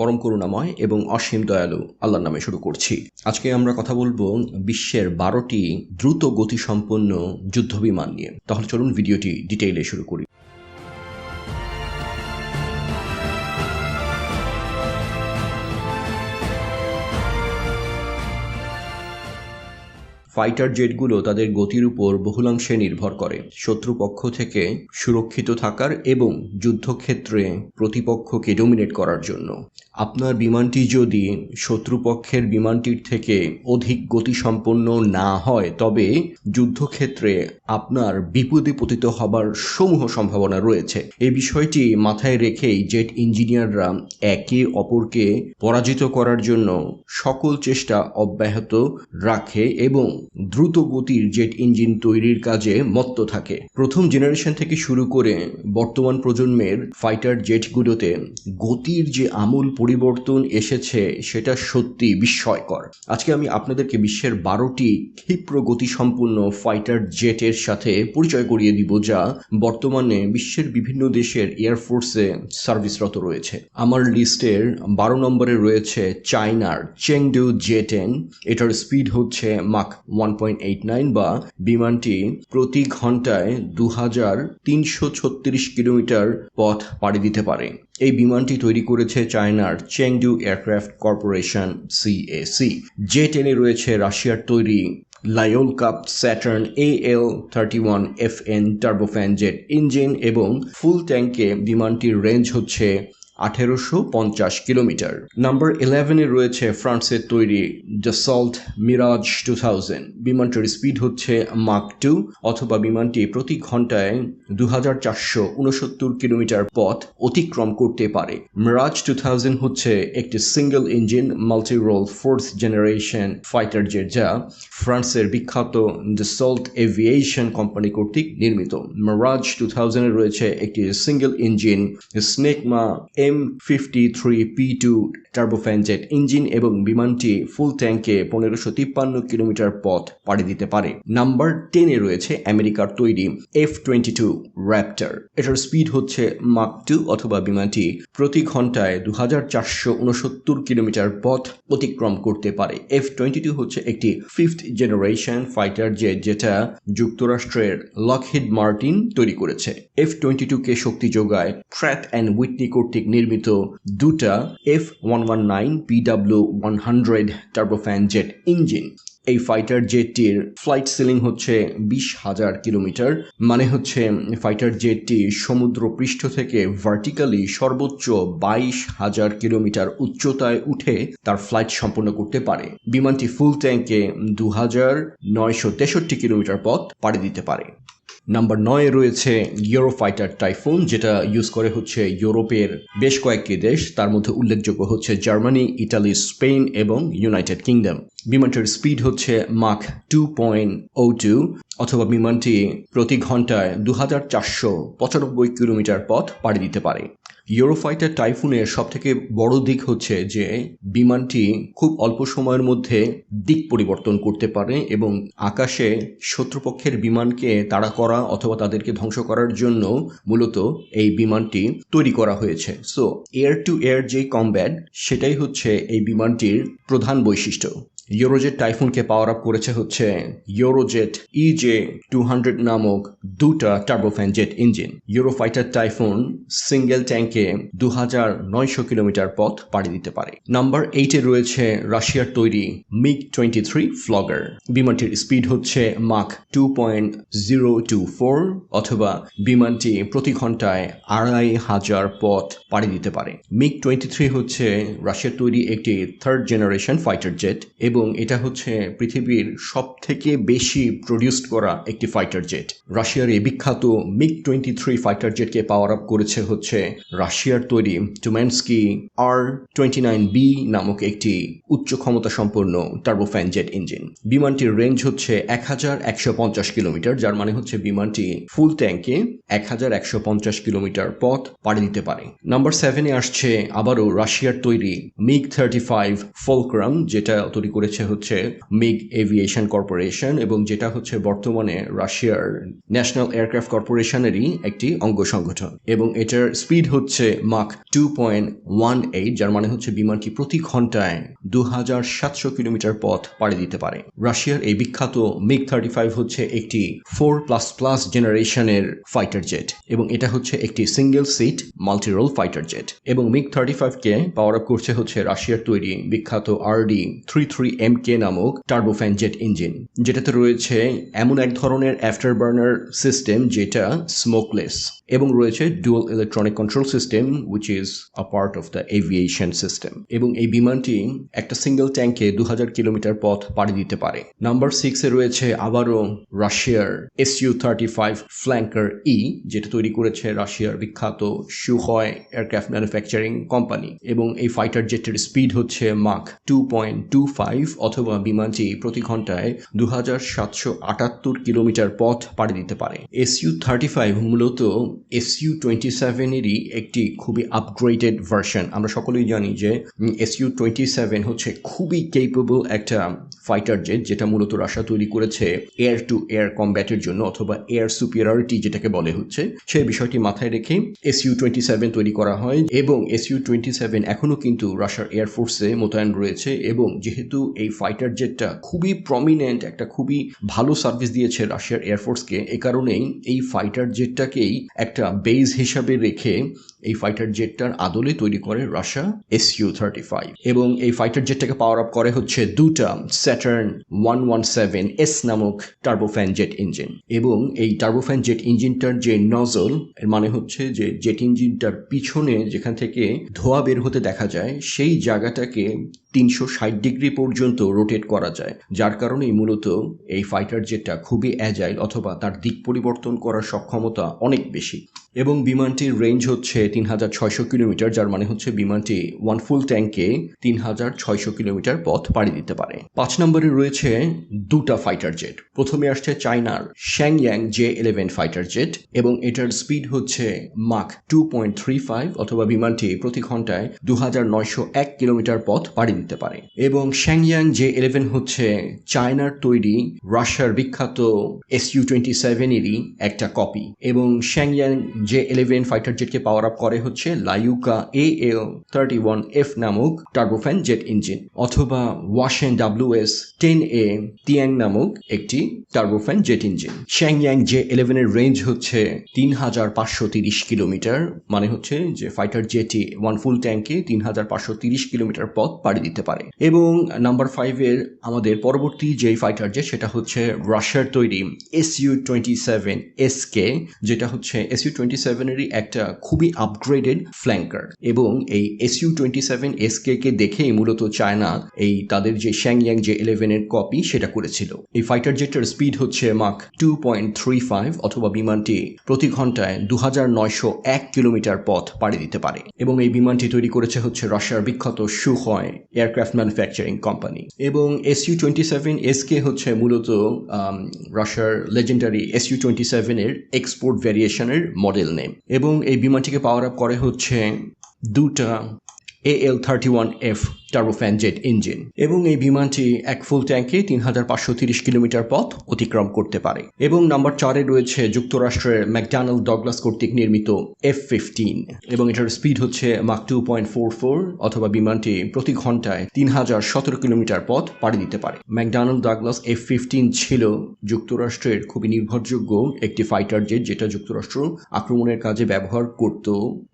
পরম করুণাময় এবং অসীম দয়ালু আল্লাহর নামে শুরু করছি। আজকে আমরা কথা বলব বিশ্বের বারোটি দ্রুত গতিসম্পন্ন যুদ্ধবিমান নিয়ে। তাহলে চলুন ভিডিওটি ডিটেইলে শুরু করি। ফাইটার জেটগুলো তাদের গতির উপর বহুলাংশে নির্ভর করে। শত্রুপক্ষ থেকে সুরক্ষিত থাকার এবং যুদ্ধক্ষেত্রে প্রতিপক্ষকে ডোমিনেট করার জন্য। আপনার বিমানটি যদি শত্রুপক্ষের বিমানটির থেকে অধিক গতিসম্পন্ন না হয়, তবে যুদ্ধক্ষেত্রে আপনার বিপদে পতিত হবার সমূহ সম্ভাবনা রয়েছে। এই বিষয়টি মাথায় রেখেই জেট ইঞ্জিনিয়াররা একে অপরকে পরাজিত করার জন্য সকল চেষ্টা অব্যাহত রাখে এবং দ্রুত গতির জেট ইঞ্জিন তৈরির কাজে মত্ত থাকে। প্রথম জেনারেশন থেকে শুরু করে বর্তমান প্রজন্মের ফাইটার জেটগুলোতে গতির যে আমূল পরিবর্তন এসেছে, সেটা সত্যি বিস্ময়কর। আজকে আমি আপনাদেরকে বিশ্বের বারোটি ক্ষিপ্র গতিসম্পন্ন ফাইটার জেটের সাথে পরিচয় করিয়ে দিব যা বর্তমানে বিশ্বের বিভিন্ন দেশের এয়ারফোর্সে সার্ভিসরত রয়েছে। আমার লিস্টের বারো নম্বরে রয়েছে চায়নার চেংডু জে টেন এটার স্পিড হচ্ছে Mach one point eight nine বা বিমানটি প্রতি ঘন্টায় দু হাজার তিনশো ছত্রিশ কিলোমিটার পথ পাড়ি দিতে পারে। এই বিমানটি তৈরি করেছে চায়নার Chengdu aircraft corporation CAC J টেনে রয়েছে রাশিয়ার তৈরি লায়ন cup, Saturn A L thirty one F N turbofan jet engine এবং ফুল ট্যাঙ্কে বিমানটির রেঞ্জ হচ্ছে আঠেরোশো পঞ্চাশ কিলোমিটার। নাম্বার ইলেভেনে রয়েছে ফ্রান্সের তৈরি ডসল্ট মিরাজ টু থাউজেন্ড বিমানটির স্পিড হচ্ছে মাক টু অথবা বিমানটি প্রতি ঘন্টায় দু হাজার চারশো উনসত্তর কিলোমিটার পথ অতিক্রম করতে পারে। মিরাজ টু থাউজেন্ড হচ্ছে একটি single engine multi role fourth generation fighter jet যা ফ্রান্সের বিখ্যাত ডসল্ট এভিয়েশন কোম্পানি কর্তৃক নির্মিত। মিরাজ টু থাউজেন্ডে রয়েছে একটি single engine Snecma M fifty three P two turbofan jet engine এবং বিমানটি ফুল ট্যাঙ্কে পনেরোশো তিপ্পান্ন কিলোমিটার পথ পাড়ি দিতে পারে। নাম্বার টেনে রয়েছে আমেরিকার তৈরি এফ টোয়েন্টি টু র্যাপ্টার এটার স্পিড হচ্ছে মাক টু অথবা বিমানটি প্রতি ঘন্টায় দু হাজার চারশো উনসত্তর কিলোমিটার পথ অতিক্রম করতে পারে। এফ টোয়েন্টি টু হচ্ছে একটি ফিফথ জেনারেশন ফাইটার জেট যেটা যুক্তরাষ্ট্রের লকহিড মার্টিন তৈরি করেছে। এফ টোয়েন্টি টু কে শক্তি যোগায় ট্র্যাট অ্যান্ড উইটনি কর্তৃক নির্মিত দুটা F one one nine PW one hundred turbofan jet engine এই ফাইটার জেটটির ফ্লাইট সিলিং হচ্ছে বিশ হাজার কিলোমিটার মানে হচ্ছে ফাইটার জেটটি সমুদ্র পৃষ্ঠ থেকে ভার্টিক্যালি সর্বোচ্চ বাইশ হাজার কিলোমিটার উচ্চতায় উঠে তার ফ্লাইট সম্পন্ন করতে পারে। বিমানটি ফুল ট্যাঙ্কে দু হাজার নয়শো তেষট্টি কিলোমিটার পথ পাড়ি দিতে পারে। নাম্বার নয় রয়েছে ইউরোফাইটার টাইফুন যেটা ইউজ করে হচ্ছে ইউরোপের বেশ কয়েকটি দেশ। তার মধ্যে উল্লেখযোগ্য হচ্ছে জার্মানি ইটালি স্পেন এবং ইউনাইটেড কিংডম বিমানটির স্পিড হচ্ছে Mach two point O two অথবা বিমানটি প্রতি ঘন্টায় দু হাজার চারশো পঁচানব্বই কিলোমিটার পথ পাড়ি দিতে পারে। ইউরোফাইটার টাইফুনের সবথেকে বড় দিক হচ্ছে যে, বিমানটি খুব অল্প সময়ের মধ্যে দিক পরিবর্তন করতে পারে এবং আকাশে শত্রুপক্ষের বিমানকে তাড়া করা অথবা তাদেরকে ধ্বংস করার জন্য মূলত এই বিমানটি তৈরি করা হয়েছে। সো এয়ার টু এয়ার যে কমব্যাট সেটাই হচ্ছে এই বিমানটির প্রধান বৈশিষ্ট্য। ইউরোজেট টাইফুনকে পাওয়ার আপ করেছে হচ্ছে ইউরোজেট ইজে টু হান্ড্রেড নামক দুটা turbofan jet engine Eurofighter Typhoon single ট্যাঙ্কে দু হাজার নয়শো কিলোমিটার পথ পাড়ি দিতে পারে। নাম্বার এইটে রয়েছে রাশিয়ার তৈরি মিগ টোয়েন্টি থ্রি ফ্লগার বিমানটির স্পিড হচ্ছে Mach two point zero two four অথবা বিমানটি প্রতি ঘন্টায় আড়াই হাজার পথ পাড়ি দিতে পারে। মিগ টোয়েন্টি থ্রি হচ্ছে রাশিয়ার তৈরি একটি থার্ড জেনারেশন ফাইটার জেট এবং এটা হচ্ছে পৃথিবীর সব থেকে বেশি প্রডিউসড করা একটি ফাইটার জেট রাশিয়ার এই বিখ্যাত মিগ টোয়েন্টি থ্রি ফাইটার জেটকে পাওয়ার আপ করেছে হচ্ছে রাশিয়ার তৈরি Tumansky R twenty nine B নামক একটি উচ্চ ক্ষমতা সম্পন্ন টার্বোফ্যান জেট ইঞ্জিন বিমানটির রেঞ্জ হচ্ছে এক হাজার একশো পঞ্চাশ কিলোমিটার, যার মানে হচ্ছে বিমানটি ফুল ট্যাঙ্কে এক হাজার একশো পঞ্চাশ কিলোমিটার পথ পাড়ি দিতে পারে। নাম্বার সেভেনে আসছে আবারও রাশিয়ার তৈরি মিগ থার্টি ফাইভ ফলক্রাম যেটা তৈরি করেছে করেছে হচ্ছে মিগ এভিয়েশন কর্পোরেশন এবং যেটা হচ্ছে বর্তমানে রাশিয়ার ন্যাশনাল এয়ারক্রাফট কর্পোরেশনেরই একটি অঙ্গ সংগঠন এবং এটার স্পিড হচ্ছে Mach two point one eight যার মানে হচ্ছে বিমানটি প্রতি ঘন্টায় দু হাজার সাতশো কিলোমিটার পথ পাড়ি দিতে পারে। রাশিয়ার এই বিখ্যাত মিগ থার্টি ফাইভ হচ্ছে একটি ফোর প্লাস প্লাস জেনারেশনের ফাইটার জেট এবং এটা হচ্ছে একটি single seat multirole fighter jet এবং মিগ থার্টি ফাইভকে পাওয়ার আপ করছে হচ্ছে রাশিয়ার তৈরি বিখ্যাত R D three three M K নামক টার্বোফ্যান জেট ইঞ্জিন যেটাতে রয়েছে এমন এক ধরনের আফটার বার্নার সিস্টেম যেটা স্মোকলেস এবং রয়েছে dual electronic control system which is a part of the aviation system এবং এই বিমানটি একটা সিঙ্গেল ট্যাঙ্কে দু হাজার কিলোমিটার পথ পাড়ি দিতে পারে। নাম্বার সিক্সে রয়েছে আবারও রাশিয়ার S U thirty five Flanker E যেটা তৈরি করেছে রাশিয়ার বিখ্যাত সুহয় এয়ারক্রাফট ম্যানুফ্যাকচারিং কোম্পানি এবং এই ফাইটার জেটের স্পিড হচ্ছে Mach two point two five অথবা বিমানটি প্রতি ঘন্টায় দু হাজার সাতশো আটাত্তর কিলোমিটার পথ পাড়ি দিতে পারে। এস ইউ থার্টি ফাইভ মূলত এস ইউ টোয়েন্টি সেভেনেরই একটি খুবই আপগ্রেডেড ভার্সন আমরা সকলেই জানি যে এস ইউ টোয়েন্টি সেভেন হচ্ছে খুবই কেপেবল একটা ফাইটার জেট যেটা মূলত রাশিয়া তৈরি করেছে এয়ার টু এয়ার কম্ব্যাটের জন্য অথবা এয়ার সুপিরিয়রিটি যেটাকে বলে হচ্ছে। সেই বিষয়টি মাথায় রেখে এস ইউ টোয়েন্টি সেভেন তৈরি করা হয় এবং এস ইউ টোয়েন্টি সেভেন এখনও কিন্তু রাশিয়ার এয়ারফোর্সে মোতায়েন রয়েছে এবং যেহেতু এই ফাইটার জেটটা খুবই প্রমিনেন্ট একটা খুবই ভালো সার্ভিস দিয়েছে রাশিয়ার এয়ারফোর্সকে এ কারণেই এই ফাইটার জেটটাকেই একটা বেজ হিসাবে রেখে এই ফাইটার জেটটার আদলে তৈরি করে Russia S U thirty five এবং এই ফাইটার জেটটাকে পাওয়ার আপ করে হচ্ছে দুটা Saturn one one seven S নামক টার্বোফ্যান জেট ইঞ্জিন এবং এই টার্বোফ্যান জেট ইঞ্জিনটার যে নজল এর মানে হচ্ছে যে জেট ইঞ্জিনটার পিছনে যেখান থেকে ধোয়া বের হতে দেখা যায়, সেই জায়গাটাকে তিনশো ষাট ডিগ্রি পর্যন্ত রোটেট করা যায়। যার কারণেই মূলত এই ফাইটার জেটটা খুবই অ্যাজাইল অথবা তার দিক পরিবর্তন করার সক্ষমতা অনেক বেশি। এবং বিমানটির রেঞ্জ হচ্ছে তিন হাজার ছয়শো কিলোমিটার, যার মানে হচ্ছে বিমানটি ওয়ান ফুল ট্যাঙ্কে তিন হাজার ছয়শো কিলোমিটার পথ পাড়ি দিতে পারে। পাঁচ নম্বরে রয়েছে দুটা ফাইটার জেট প্রথমে আসছে চায়নার Shenyang J eleven fighter jet এবং এটার স্পিড হচ্ছে Mach two point three five অথবা বিমানটি প্রতি ঘন্টায় দু হাজার নয়শো এক কিলোমিটার পথ পাড়ি দিতে পারে। এবং শ্যাংয়াং জে ইলেভেন হচ্ছে চায়নার তৈরি রাশিয়ার বিখ্যাত এস ইউ টোয়েন্টি সেভেনেরই একটা কপি এবং শ্যাংয়াং জে ইলেভেন ফাইটার জেটকে পাওয়ার আপ করে হচ্ছে Lyulka A L thirty one F নামক টার্বোফ্যান জেট ইঞ্জিন অথবা ওয়াশেন ডাব্লিউ এস টেন এ তিয়াং নামক একটি turbofan jet engine Shenyang J ইলেভেনের রেঞ্জ হচ্ছে তিন হাজার পাঁচশো তিরিশ কিলোমিটার মানে হচ্ছে যে ফাইটার জেটি ওয়ান ফুল ট্যাঙ্কে তিন হাজার পাঁচশো তিরিশ কিলোমিটার পথ পাড়ি দিতে পারে। এবং নাম্বার ফাইভের আমাদের পরবর্তী যে ফাইটার জেট সেটা হচ্ছে রাশিয়ার তৈরি S U twenty seven S K যেটা হচ্ছে এস ইউ টোয়েন্টি সেভেনেরই একটা খুবই আপগ্রেডেড ফ্ল্যাঙ্কার এবং এই এস ইউ টোয়েন্টি সেভেন কে দেখেই মূলত চায়না এই তাদের যে শ্যাংয়াং যে ইলেভেনের কপি সেটা করেছিল। এই ফাইটার জেটের স্পিড হচ্ছে Mach two point three five অথবা বিমানটি প্রতি ঘন্টায় দু এক কিলোমিটার পথ পাড়ি দিতে পারে এবং এই বিমানটি তৈরি করেছে হচ্ছে রাশিয়ার বিখ্যাত সুহয় এয়ারক্রাফট ম্যানুফ্যাকচারিং কোম্পানি এবং এস ইউ টোয়েন্টি সেভেন হচ্ছে মূলত রাশিয়ার লেজেন্ডারি এস ইউ টোয়েন্টি সেভেনের এক্সপোর্ট ভ্যারিয়েশনের মডেল নেম এবং এই বিমানটিকে পাওয়ার আপ করে হচ্ছে দুটা A L thirty one F turbofan jet engine এবং এই বিমানটি এক ফুল ট্যাঙ্কে তিন হাজার পাঁচশো তিরিশ কিলোমিটার পথ অতিক্রম করতে পারে। এবং নাম্বার চারে রয়েছে যুক্তরাষ্ট্রের ম্যাকডানাল ডগলাস কর্তৃক নির্মিত এফ ফিফটিন এবং এটার স্পিড হচ্ছে Mach two point four four অথবা বিমানটি প্রতি ঘন্টায় তিন হাজার সতেরো কিলোমিটার পথ পাড়ি দিতে পারে। ম্যাকডানাল ডাগলাস এফ ফিফটিন ছিল যুক্তরাষ্ট্রের খুবই নির্ভরযোগ্য একটি ফাইটার জেট যেটা যুক্তরাষ্ট্র আক্রমণের কাজে ব্যবহার করত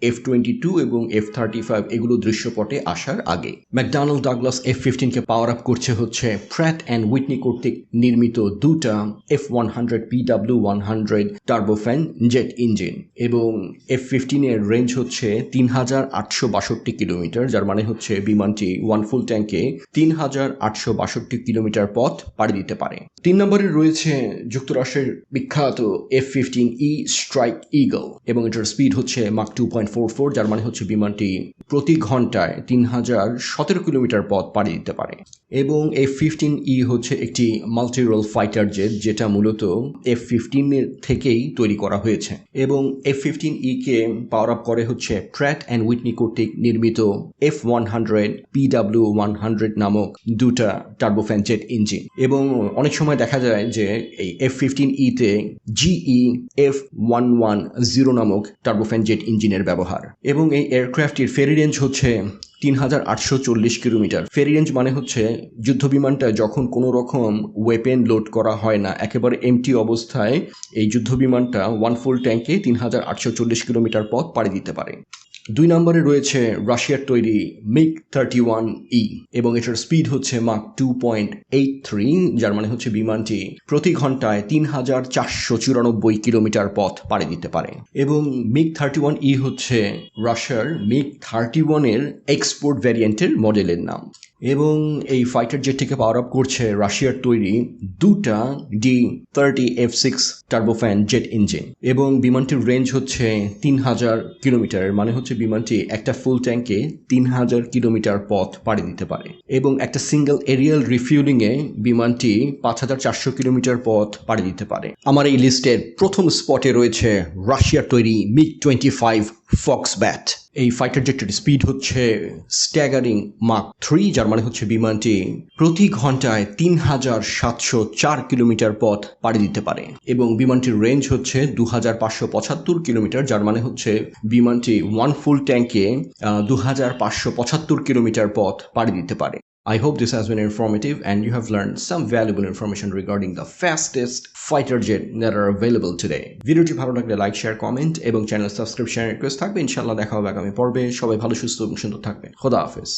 এফ টোয়েন্টি টু এবং এফ থার্টি ফাইভ এগুলো দৃশ্যপটে আসার আগে। ম্যাকডানাল্ড ডাগলাস এফ ফিফটিনকে পাওয়ার আপ করছে হচ্ছে ফ্র্যাট অ্যান্ড উইটনি কর্তৃক নির্মিত দুটা F one hundred P W one hundred turbofan jet engine এবং এফ ফিফটিনের রেঞ্জ হচ্ছে তিন হাজার আটশো বাষট্টি কিলোমিটার, যার মানে হচ্ছে বিমানটি ওয়ান ফুল ট্যাঙ্কে তিন হাজার আটশো বাষট্টি কিলোমিটার পথ পাড়ি দিতে পারে। তিন নম্বরে রয়েছে যুক্তরাষ্ট্রের বিখ্যাত F fifteen E strike eagle এবং এটার স্পিড হচ্ছে Mach two point four four যার মানে হচ্ছে বিমানটি প্রতি ঘন্টায় তিন হাজার সতেরো সতেরো কিলোমিটার পথ পাড়ি দিতে পারে। এবং এফ ফিফটিন ই হচ্ছে একটি মাল্টিরোল ফাইটার জেট, যেটা মূলত এফ ফিফটিনের থেকেই তৈরি করা হয়েছে। এবং এফ ফিফটিন ই কে পাওয়ার আপ করে হচ্ছে ট্র্যাক অ্যান্ড উইটনি কর্তৃক নির্মিত F one hundred PW one hundred নামক দুটা টার্বোফ্যান জেট ইঞ্জিন এবং অনেক সময় দেখা যায় যে এই এফ ফিফটিন ই ইতে GE F one one zero নামক টার্বোফ্যান জেট ইঞ্জিনের ব্যবহার। এবং এই এয়ারক্রাফটটির ফেরি রেঞ্জ হচ্ছে তিন হাজার আটশো চল্লিশ কিলোমিটার। ফেরি রেঞ্জ মানে হচ্ছে যুদ্ধ বিমানটা যখন কোনো রকম ওয়েপেন লোড করা হয় না, একেবারে এমটি অবস্থায় এই যুদ্ধ বিমানটা ওয়ান ফুল ট্যাঙ্কে তিন হাজার আটশো চল্লিশ কিলোমিটার পথ পাড়ি দিতে পারে। দুই নম্বরে রয়েছে রাশিয়ার তৈরি মিগ থার্টি ওয়ান ই, এবং এটার স্পিড হচ্ছে Mach two point eight three যার মানে হচ্ছে বিমানটি প্রতি ঘন্টায় তিন হাজার চারশো চুরানব্বই কিলোমিটার পথ পাড়ি দিতে পারে। এবং মিগ থার্টি ওয়ান ই হচ্ছে রাশিয়ার মিগ থার্টি ওয়ানের এক্সপোর্ট ভ্যারিয়েন্টের মডেলের নাম। এবং এই ফাইটার জেটটিকে পাওয়ার আপ করছে রাশিয়ার তৈরি দুটা D thirty F six turbofan jet engine এবং বিমানটির রেঞ্জ হচ্ছে তিন হাজার কিলোমিটার মানে হচ্ছে বিমানটি একটা ফুল ট্যাঙ্কে তিন হাজার কিলোমিটার পথ পাড়ি দিতে পারে এবং একটা সিঙ্গেল এরিয়াল রিফিউলিংয়ে বিমানটি পাঁচ হাজার চারশো কিলোমিটার পথ পাড়ি দিতে পারে। আমার এই লিস্টের প্রথম স্পটে রয়েছে রাশিয়ার তৈরি MiG twenty five Foxbat এই ফাইটার জেটের স্পিড হচ্ছে স্ট্যাগারিং মাক থ্রি যার মানে হচ্ছে বিমানটি প্রতি ঘন্টায় তিন হাজার সাতশো চার কিলোমিটার পথ পাড়ি দিতে পারে এবং বিমানটির রেঞ্জ হচ্ছে দু হাজার পাঁচশো পঁচাত্তর কিলোমিটার, যার মানে হচ্ছে বিমানটি ওয়ান ফুল ট্যাঙ্কে দু হাজার পাঁচশো পঁচাত্তর কিলোমিটার পথ পাড়ি দিতে পারে। I hope this has been informative and you have learned some valuable information regarding the fastest fighter jet that are available today. ভিডিওটি ভালো লাগলে লাইক শেয়ার কমেন্ট এবং চ্যানেল সাবস্ক্রিপশন রিকোয়েস্ট থাকবে ইনশাল্লাহ দেখা হবে আগামী পর্বে সবাই ভালো সুস্থ এবং সুন্দর থাকবে খোদা হাফেজ